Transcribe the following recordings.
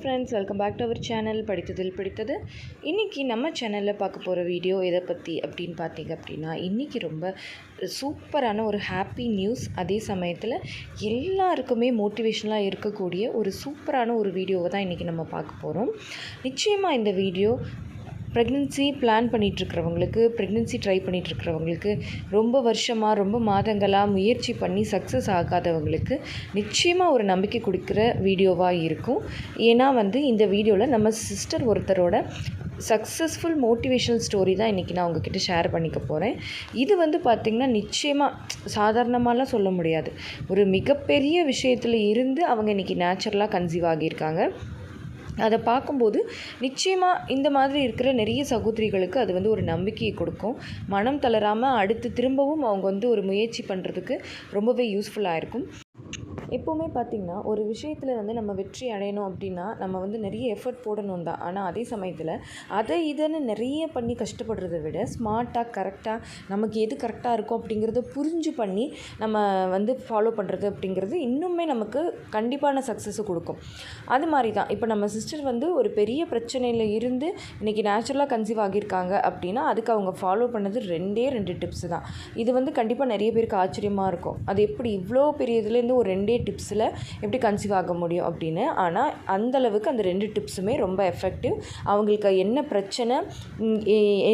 Friends welcome back to our channel படித்ததில் பிடித்தது. இன்றைக்கி நம்ம சேனலில் பார்க்க போகிற வீடியோ எதை பற்றி அப்படின்னு பார்த்தீங்க அப்படின்னா இன்றைக்கி ரொம்ப சூப்பரான ஒரு ஹாப்பி நியூஸ் அதே சமயத்தில் எல்லாருக்குமே மோட்டிவேஷனலாக இருக்கக்கூடிய ஒரு சூப்பரான ஒரு வீடியோவை தான் இன்றைக்கி நம்ம பார்க்க போகிறோம் நிச்சயமாக இந்த வீடியோ ப்ரெக்னென்சி பிளான் பண்ணிகிட்ருக்கிறவங்களுக்கு ப்ரெக்னென்சி ட்ரை பண்ணிகிட்ருக்கிறவங்களுக்கு ரொம்ப வருஷமாக ரொம்ப மாதங்களாக முயற்சி பண்ணி சக்ஸஸ் ஆகாதவங்களுக்கு நிச்சயமாக ஒரு நம்பிக்கை கொடுக்குற வீடியோவாக இருக்கும். ஏன்னா வந்து இந்த வீடியோவில் நம்ம சிஸ்டர் ஒருத்தரோட சக்ஸஸ்ஃபுல் மோட்டிவேஷனல் ஸ்டோரி தான் இன்றைக்கி நான் உங்ககிட்ட ஷேர் பண்ணிக்க போகிறேன் இது வந்து பார்த்திங்கன்னா நிச்சயமாக சாதாரணமாலாம் சொல்ல முடியாது. ஒரு மிகப்பெரிய விஷயத்தில் இருந்து அவங்க இன்றைக்கி நேச்சுரலாக கன்சீவ் ஆகியிருக்காங்க. அதை பார்க்கும்போது நிச்சயமாக இந்த மாதிரி இருக்கிற நிறைய சகோதரிகளுக்கு அது வந்து ஒரு நம்பிக்கையை கொடுக்கும். மனம் தளராமல் அடுத்து திரும்பவும் அவங்க வந்து ஒரு முயற்சி பண்ணுறதுக்கு ரொம்பவே யூஸ்ஃபுல்லாக இருக்கும். எப்போவுமே பார்த்திங்கன்னா ஒரு விஷயத்தில் வந்து நம்ம வெற்றி அடையணும் அப்படின்னா நம்ம வந்து நிறைய எஃபர்ட் போடணும் தான். ஆனால் அதே சமயத்தில் அதை இதுன்னு நிறைய பண்ணி கஷ்டப்படுறத விட ஸ்மார்ட்டாக கரெக்டாக நமக்கு எது கரெக்டாக இருக்கும் அப்படிங்கிறத புரிஞ்சு பண்ணி நம்ம வந்து ஃபாலோ பண்ணுறது அப்படிங்கிறது இன்னுமே நமக்கு கண்டிப்பான சக்ஸஸை கொடுக்கும். அது மாதிரி தான். இப்போ நம்ம சிஸ்டர் வந்து ஒரு பெரிய பிரச்சனையில் இருந்து இன்றைக்கி நேச்சுரலாக கன்சீவ் ஆகியிருக்காங்க அப்படின்னா அதுக்கு அவங்க ஃபாலோ பண்ணது ரெண்டே ரெண்டு டிப்ஸ் தான். இது வந்து கண்டிப்பாக நிறைய பேருக்கு ஆச்சரியமாக இருக்கும். அது எப்படி இவ்வளோ பெரிய இதுலேருந்து ஒரு ரெண்டே டிப்ஸில் எப்படி கன்சீவ் ஆக முடியும் அப்படின்னு. ஆனால் அந்தளவுக்கு அந்த ரெண்டு டிப்ஸுமே ரொம்ப எஃபெக்டிவ் அவங்களுக்கு என்ன பிரச்சனை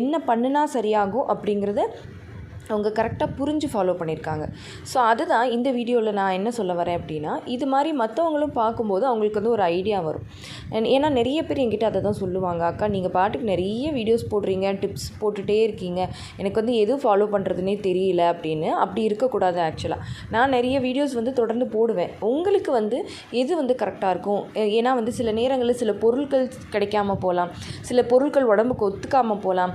என்ன பண்ணுனா சரியாகும் அப்படிங்கிறத அவங்க கரெக்டாக புரிஞ்சு ஃபாலோ பண்ணியிருக்காங்க ஸோ அதுதான் இந்த வீடியோவில் நான் என்ன சொல்ல வரேன் அப்படின்னா இது மாதிரி மற்றவங்களும் பார்க்கும்போது அவங்களுக்கு வந்து ஒரு ஐடியா வரும். ஏன்னா நிறைய பேர் என்கிட்ட அதை தான் சொல்லுவாங்க. அக்கா நீங்கள் பாட்டுக்கு நிறைய வீடியோஸ் போடுறீங்க டிப்ஸ் போட்டுகிட்டே இருக்கீங்க. எனக்கு வந்து எது ஃபாலோ பண்ணுறதுனே தெரியல அப்படின்னு அப்படி இருக்கக்கூடாது ஆக்சுவலாக நான் நிறைய வீடியோஸ் வந்து தொடர்ந்து போடுவேன். உங்களுக்கு வந்து எது வந்து கரெக்டாக இருக்கும்? ஏன்னா வந்து சில நேரங்களில் சில பொருட்கள் கிடைக்காம போகலாம். சில பொருட்கள் உடம்புக்கு ஒத்துக்காமல் போகலாம்.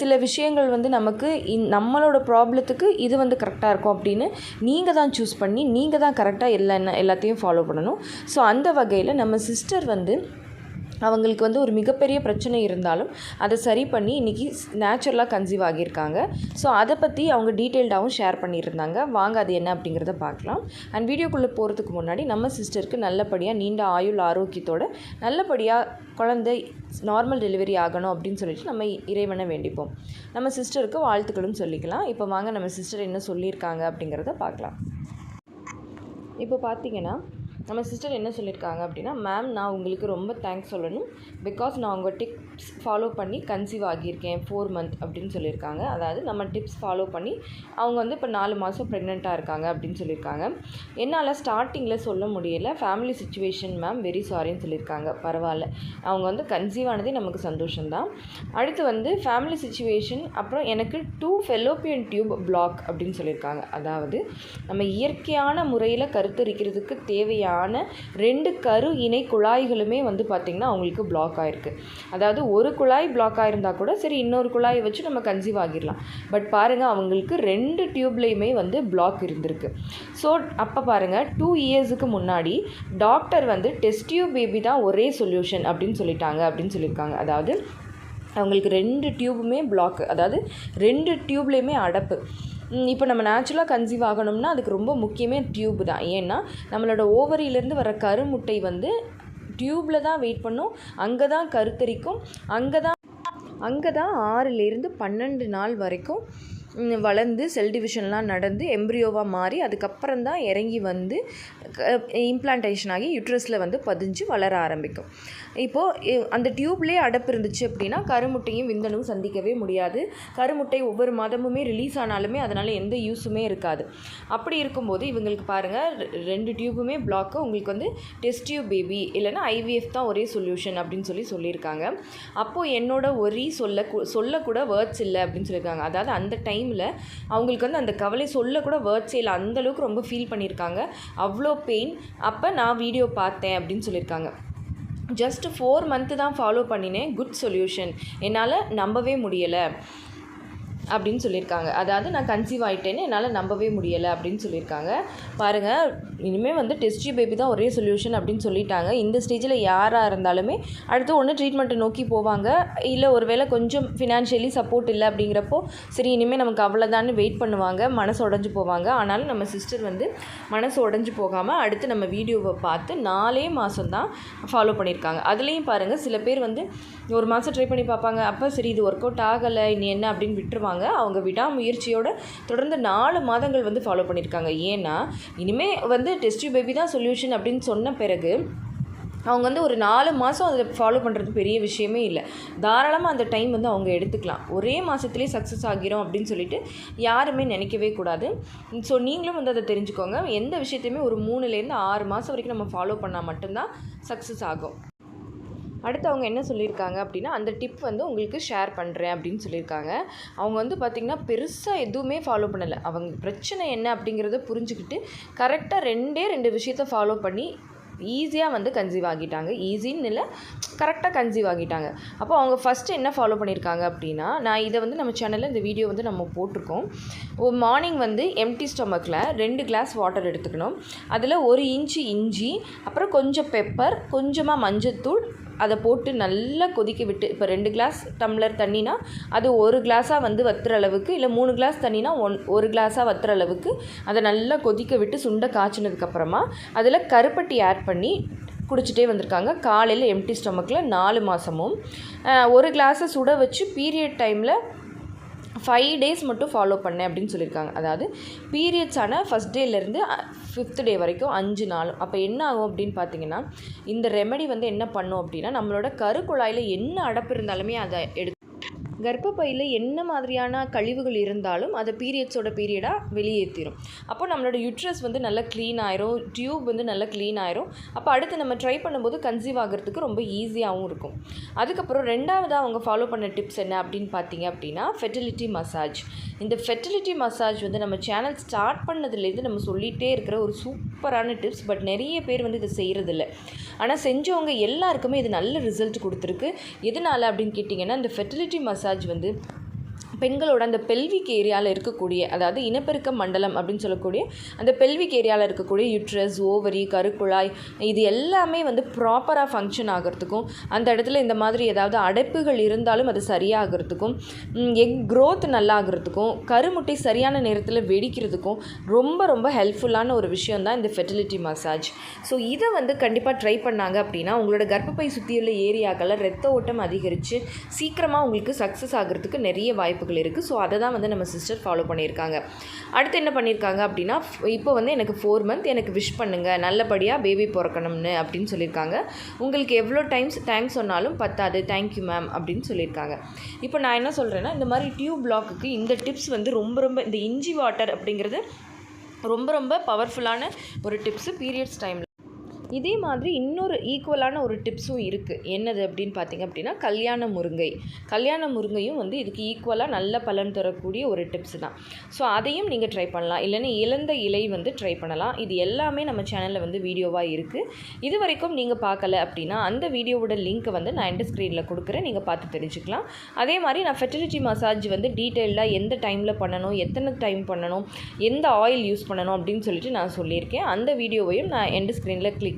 சில விஷயங்கள் வந்து நமக்கு இந் நம்மளோட ப்ராப்ளத்துக்கு இது வந்து கரெக்டாக இருக்கும் அப்படின்னு நீங்கள் தான் சூஸ் பண்ணி நீங்கள் தான் கரெக்டாக எல்லா எல்லாத்தையும் ஃபாலோ பண்ணணும். ஸோ அந்த வகையில் நம்ம சிஸ்டர் வந்து அவங்களுக்கு வந்து ஒரு மிகப்பெரிய பிரச்சனை இருந்தாலும் அதை சரி பண்ணி இன்றைக்கி நேச்சுரலாக கன்சீவ் ஆகியிருக்காங்க. ஸோ அதை பற்றி அவங்க டீட்டெயில்டாகவும் ஷேர் பண்ணியிருந்தாங்க. வாங்க அது என்ன அப்படிங்கிறத பார்க்கலாம். அண்ட் வீடியோக்குள்ளே போகிறதுக்கு முன்னாடி நம்ம சிஸ்டருக்கு நல்லபடியாக நீண்ட ஆயுள் ஆரோக்கியத்தோட நல்லபடியாக குழந்தை நார்மல் டெலிவரி ஆகணும் அப்படின்னு சொல்லிட்டு நம்ம இறைவனை வேண்டிப்போம். நம்ம சிஸ்டருக்கு வாழ்த்துக்களும் சொல்லிக்கலாம். இப்போ வாங்க நம்ம சிஸ்டர் என்ன சொல்லியிருக்காங்க அப்படிங்கிறத பார்க்கலாம். இப்போ பார்த்தீங்கன்னா நம்ம சிஸ்டர் என்ன சொல்லியிருக்காங்க அப்படின்னா மேம் நான் உங்களுக்கு ரொம்ப தேங்க்ஸ் சொல்லணும். பிகாஸ் நான் உங்கள் டிப்ஸ் ஃபாலோ பண்ணி கன்சீவ் ஆகியிருக்கேன் ஃபோர் மந்த் அப்படின்னு சொல்லியிருக்காங்க அதாவது நம்ம டிப்ஸ் ஃபாலோ பண்ணி அவங்க வந்து இப்போ நாலு மாதம் ப்ரெக்னெண்ட்டாக இருக்காங்க அப்படின்னு சொல்லியிருக்காங்க என்னால் ஸ்டார்டிங்கில் சொல்ல முடியல. ஃபேமிலி சுச்சுவேஷன் மேம் வெரி சாரின்னு சொல்லியிருக்காங்க பரவாயில்ல. அவங்க வந்து கன்சீவ் ஆனதே நமக்கு சந்தோஷம்தான். அடுத்து வந்து ஃபேமிலி சுச்சுவேஷன் அப்புறம் எனக்கு டூ ஃபெலோப்பியன் டியூப் பிளாக் அப்படின்னு சொல்லியிருக்காங்க அதாவது நம்ம இயற்கையான முறையில் கருத்தரிக்கிறதுக்கு தேவையான ரெண்டு கரு இணை குழாய்களுமே வந்து பார்த்திங்கன்னா அவங்களுக்கு பிளாக் ஆகிருக்கு அதாவது ஒரு குழாய் பிளாக் ஆகிருந்தால் கூட சரி இன்னொரு குழாயை வச்சு நம்ம கன்சீவ் ஆகிடலாம். பட் பாருங்கள் அவங்களுக்கு ரெண்டு டியூப்லேயுமே வந்து பிளாக் இருந்திருக்கு. ஸோ அப்போ பாருங்கள் டூ இயர்ஸுக்கு முன்னாடி டாக்டர் வந்து டெஸ்ட் டியூப் பேபி தான் ஒரே சொல்யூஷன் அப்படின்னு சொல்லிட்டாங்க அப்படின்னு சொல்லியிருக்காங்க. அதாவது அவங்களுக்கு ரெண்டு டியூபுமே பிளாக் அதாவது ரெண்டு டியூப்லேயுமே அடப்பு. இப்போ நம்ம நேச்சுரலாக கன்சீவ் ஆகணும்னா அதுக்கு ரொம்ப முக்கியமே டியூப் தான். ஏன்னா நம்மளோட ஓவரியிலேருந்து வர கருமுட்டை வந்து டியூப்பில் தான் வெயிட் பண்ணும். அங்கே தான் கருத்தரிக்கும். அங்கே தான் அங்கே தான் ஆறுலேருந்து பன்னெண்டு நாள் வரைக்கும் வளர்ந்து செல் டிவிஷன்லாம் நடந்து எம்ப்ரியோவாக மாறி அதுக்கப்புறம் தான் இறங்கி வந்து இம்ப்ளான்டேஷன் ஆகி யூட்ரஸில் வந்து பதிஞ்சு வளர ஆரம்பிக்கும். இப்போது அந்த டியூப்லேயே அடப்பு இருந்துச்சு அப்படின்னா கருமுட்டையும் விந்தணும் சந்திக்கவே முடியாது. கருமுட்டை ஒவ்வொரு மாதமுமே ரிலீஸ் ஆனாலுமே அதனால் எந்த யூஸுமே இருக்காது. அப்படி இருக்கும்போது இவங்களுக்கு பாருங்கள் ரெண்டு டியூபுமே பிளாக்கு உங்களுக்கு வந்து டெஸ்ட் டியூப் பேபி இல்லைன்னா ஐவிஎஃப் தான் ஒரே சொல்யூஷன் அப்படின்னு சொல்லி சொல்லியிருக்காங்க. அப்போது என்னோட ஒரி சொல்ல சொல்லக்கூட வேர்ட்ஸ் இல்லை அப்படின்னு சொல்லியிருக்காங்க. அதாவது அந்த டைமில் அவங்களுக்கு வந்து அந்த கவலை சொல்லக்கூட வேர்ட்ஸே இல்லை. அந்தளவுக்கு ரொம்ப ஃபீல் பண்ணியிருக்காங்க. அவ்வளோ பெயின் அப்போ நான் வீடியோ பார்த்தேன் அப்படின்னு சொல்லியிருக்காங்க. ஜஸ்ட் ஃபோர் மந்த்து தான் ஃபாலோ பண்ணினேன். குட் சொல்யூஷன் என்னால் நம்பவே முடியலை அப்படின்னு சொல்லியிருக்காங்க. அதாவது நான் கன்சீவ் ஆகிட்டேன்னு என்னால் நம்பவே முடியலை அப்படின்னு சொல்லியிருக்காங்க. பாருங்கள் இனிமேல் வந்து டெஸ்ட் பேபி தான் ஒரே சொல்யூஷன் அப்படின்னு சொல்லிட்டாங்க. இந்த ஸ்டேஜில் யாராக இருந்தாலுமே அடுத்து ஒன்று ட்ரீட்மெண்ட்டை நோக்கி போவாங்க. இல்லை ஒருவேளை கொஞ்சம் ஃபினான்ஷியலி சப்போர்ட் இல்லை அப்படிங்கிறப்போ சரி இனிமேல் நமக்கு அவ்வளோதான்னு வெயிட் பண்ணுவாங்க. மனசு உடஞ்சி போவாங்க. ஆனாலும் நம்ம சிஸ்டர் வந்து மனசு உடஞ்சி போகாமல் அடுத்து நம்ம வீடியோவை பார்த்து நாலே மாதம் தான் ஃபாலோ பண்ணியிருக்காங்க. அதுலேயும் பாருங்கள் சில பேர் வந்து ஒரு மாதம் ட்ரை பண்ணி பார்ப்பாங்க. அப்போ சரி இது ஒர்க் அவுட் ஆகலை இனி என்ன அப்படின்னு விட்டுருவாங்க. அவங்க விடாமுயற்சியோட தொடர்ந்து நாலு மாதங்கள் வந்து ஃபாலோ பண்ணியிருக்காங்க. ஏன்னா இனிமேல் வந்து டெஸ்ட் பேபி தான் சொல்யூஷன் அப்படின்னு சொன்ன பிறகு அவங்க வந்து ஒரு நாலு மாதம் அதை ஃபாலோ பண்ணுறது பெரிய விஷயமே இல்லை. தாராளமாக அந்த டைம் வந்து அவங்க எடுத்துக்கலாம். ஒரே மாதத்துலேயே சக்ஸஸ் ஆகிரும் அப்படின்னு சொல்லிட்டு யாருமே நினைக்கவே கூடாது. ஸோ நீங்களும் வந்து அதை தெரிஞ்சுக்கோங்க. எந்த விஷயத்தையுமே ஒரு மூணுலேருந்து ஆறு மாதம் வரைக்கும் நம்ம ஃபாலோ பண்ணால் மட்டும்தான் சக்ஸஸ் ஆகும். அடுத்து அவங்க என்ன சொல்லியிருக்காங்க அப்படின்னா அந்த டிப் வந்து உங்களுக்கு ஷேர் பண்ணுறேன் அப்படின்னு சொல்லியிருக்காங்க. அவங்க வந்து பார்த்திங்கன்னா பெருசாக எதுவுமே ஃபாலோ பண்ணலை. அவங்க பிரச்சனை என்ன அப்படிங்கிறத புரிஞ்சுக்கிட்டு கரெக்டாக ரெண்டே ரெண்டு விஷயத்த ஃபாலோ பண்ணி ஈஸியாக வந்து கன்சீவ் ஆகிட்டாங்க. ஈஸின்னு இல்லை கரெக்டாக கன்சீவ் ஆகிட்டாங்க. அப்போ அவங்க ஃபஸ்ட்டு என்ன ஃபாலோ பண்ணியிருக்காங்க அப்படின்னா நான் இதை வந்து நம்ம சேனலில் இந்த வீடியோ வந்து நம்ம போட்டிருக்கோம். மார்னிங் வந்து எம்டி ஸ்டொமக்கில் ரெண்டு கிளாஸ் வாட்டர் எடுத்துக்கணும். அதில் ஒரு இன்ச்சு இஞ்சி அப்புறம் கொஞ்சம் பெப்பர் கொஞ்சமாக மஞ்சத்தூள் அதை போட்டு நல்லா கொதிக்க விட்டு இப்போ ரெண்டு கிளாஸ் டம்ளர் தண்ணினா அது ஒரு கிளாஸாக வந்து வத்துற அளவுக்கு இல்லை மூணு கிளாஸ் தண்ணினா ஒன் ஒரு கிளாஸாக வத்துற அளவுக்கு அதை நல்லா கொதிக்க விட்டு சுண்டை காய்ச்சினதுக்கப்புறமா அதில் கருப்பட்டி ஆட் பண்ணி குடிச்சிட்டே வந்திருக்காங்க. காலையில் எம்டி ஸ்டொமக்கில் நாலு மாதமும் ஒரு கிளாஸை சுட வச்சு பீரியட் டைமில் ஃபைவ் டேஸ் மட்டும் ஃபாலோ பண்ணேன் அப்படின்னு சொல்லியிருக்காங்க. அதாவது பீரியட்ஸான ஃபஸ்ட் டேலேருந்து ஃபிஃப்த் டே வரைக்கும் அஞ்சு நாள். அப்போ என்ன ஆகும் அப்படின்னு பார்த்தீங்கன்னா இந்த ரெமெடி வந்து என்ன பண்ணும் அப்படின்னா நம்மளோட கருக்குழாயில் என்ன அடப்பு இருந்தாலுமே அதை எடுத்து கர்ப்பப்பையில் என்ன மாதிரியான கழிவுகள் இருந்தாலும் அதை பீரியட்ஸோட பீரியடாக வெளியேற்றிடும் அப்போ நம்மளோட யூட்ரஸ் வந்து நல்லா க்ளீன் ஆயிரும் டியூப் வந்து நல்லா க்ளீன் ஆயிரும். அப்போ அடுத்து நம்ம ட்ரை பண்ணும்போது கன்சீவ் ஆகிறதுக்கு ரொம்ப ஈஸியாகவும் இருக்கும். அதுக்கப்புறம் ரெண்டாவதாக அவங்க ஃபாலோ பண்ண டிப்ஸ் என்ன அப்படின்னு பார்த்தீங்க அப்படின்னா ஃபெர்டிலிட்டி மசாஜ் இந்த ஃபெர்டிலிட்டி மசாஜ் வந்து நம்ம சேனல் ஸ்டார்ட் பண்ணதுலேருந்து நம்ம சொல்லிகிட்டே இருக்கிற ஒரு சூப்பரான டிப்ஸ் பட் நிறைய பேர் வந்து இதை செய்கிறதில்ல ஆனால் செஞ்சவங்க எல்லாருக்குமே இது நல்ல ரிசல்ட் கொடுத்துருக்கு. எதனால் அப்படின்னு கேட்டிங்கன்னா இந்த ஃபெர்டிலிட்டி மசாஜ் வந்து பெண்களோட அந்த பெல்விக் ஏரியாவில் இருக்கக்கூடிய அதாவது இனப்பெருக்க மண்டலம் அப்படின்னு சொல்லக்கூடிய அந்த பெல்விக் ஏரியாவில் இருக்கக்கூடிய யுட்ரஸ் ஓவரி கருக்குழாய் இது எல்லாமே வந்து ப்ராப்பராக ஃபங்க்ஷன் ஆகிறதுக்கும் அந்த இடத்துல இந்த மாதிரி ஏதாவது அடைப்புகள் இருந்தாலும் அது சரியாகிறதுக்கும் எக் க்ரோத் நல்லாகிறதுக்கும் கருமுட்டை சரியான நேரத்தில் வெடிக்கிறதுக்கும் ரொம்ப ரொம்ப ஹெல்ப்ஃபுல்லான ஒரு விஷயம் தான் இந்த ஃபெர்டிலிட்டி மசாஜ் ஸோ இதை வந்து கண்டிப்பாக ட்ரை பண்ணாங்க அப்படின்னா உங்களோட கர்ப்பப்பை சுற்றியுள்ள ஏரியாக்களில் ரத்த ஓட்டம் அதிகரித்து சீக்கிரமாக உங்களுக்கு சக்ஸஸ் ஆகிறதுக்கு நிறைய வாய்ப்பு வாய்ப்புகள் இருக்குது ஸோ அதை தான் வந்து நம்ம சிஸ்டர் ஃபாலோ பண்ணியிருக்காங்க. அடுத்து என்ன பண்ணியிருக்காங்க அப்படின்னா இப்போ வந்து எனக்கு ஃபோர் மந்த் எனக்கு விஷ் பண்ணுங்கள் நல்லபடியாக பேபி பிறக்கணும்னு அப்படின்னு சொல்லியிருக்காங்க. உங்களுக்கு எவ்வளோ டைம்ஸ் தேங்க்ஸ் சொன்னாலும் பத்தாது. தேங்க்யூ மேம் அப்படின்னு சொல்லியிருக்காங்க. இப்போ நான் என்ன சொல்கிறேன்னா இந்த மாதிரி டியூப் பிளாக்குக்கு இந்த டிப்ஸ் வந்து ரொம்ப ரொம்ப இந்த இஞ்சி வாட்டர் அப்படிங்கிறது ரொம்ப ரொம்ப பவர்ஃபுல்லான ஒரு டிப்ஸு பீரியட்ஸ் டைமில் இதே மாதிரி இன்னொரு ஈக்குவலான ஒரு டிப்ஸும் இருக்குது என்னது அப்படின்னு பார்த்திங்க அப்படின்னா கல்யாண முருங்கை. கல்யாண முருங்கையும் வந்து இதுக்கு ஈக்குவலாக நல்ல பலன் தரக்கூடிய ஒரு டிப்ஸ் தான். ஸோ அதையும் நீங்கள் ட்ரை பண்ணலாம். இல்லைன்னா இழந்த இலை வந்து ட்ரை பண்ணலாம். இது எல்லாமே நம்ம சேனலில் வந்து வீடியோவாக இருக்குது இது வரைக்கும் நீங்கள் பார்க்கல அப்படின்னா அந்த வீடியோவோட லிங்க்கை வந்து நான் எண்ட் ஸ்க்ரீனில் கொடுக்குறேன். நீங்கள் பார்த்து தெரிஞ்சுக்கலாம். அதே மாதிரி நான் ஃபெர்டிலிட்டி மசாஜ் வந்து டீட்டெயிலாக எந்த டைமில் பண்ணணும் எத்தனை டைம் பண்ணணும் எந்த ஆயில் யூஸ் பண்ணணும் அப்படின்னு சொல்லிட்டு நான் சொல்லியிருக்கேன். அந்த வீடியோவையும் நான் எண்ட் ஸ்க்ரீனில் கிளிக்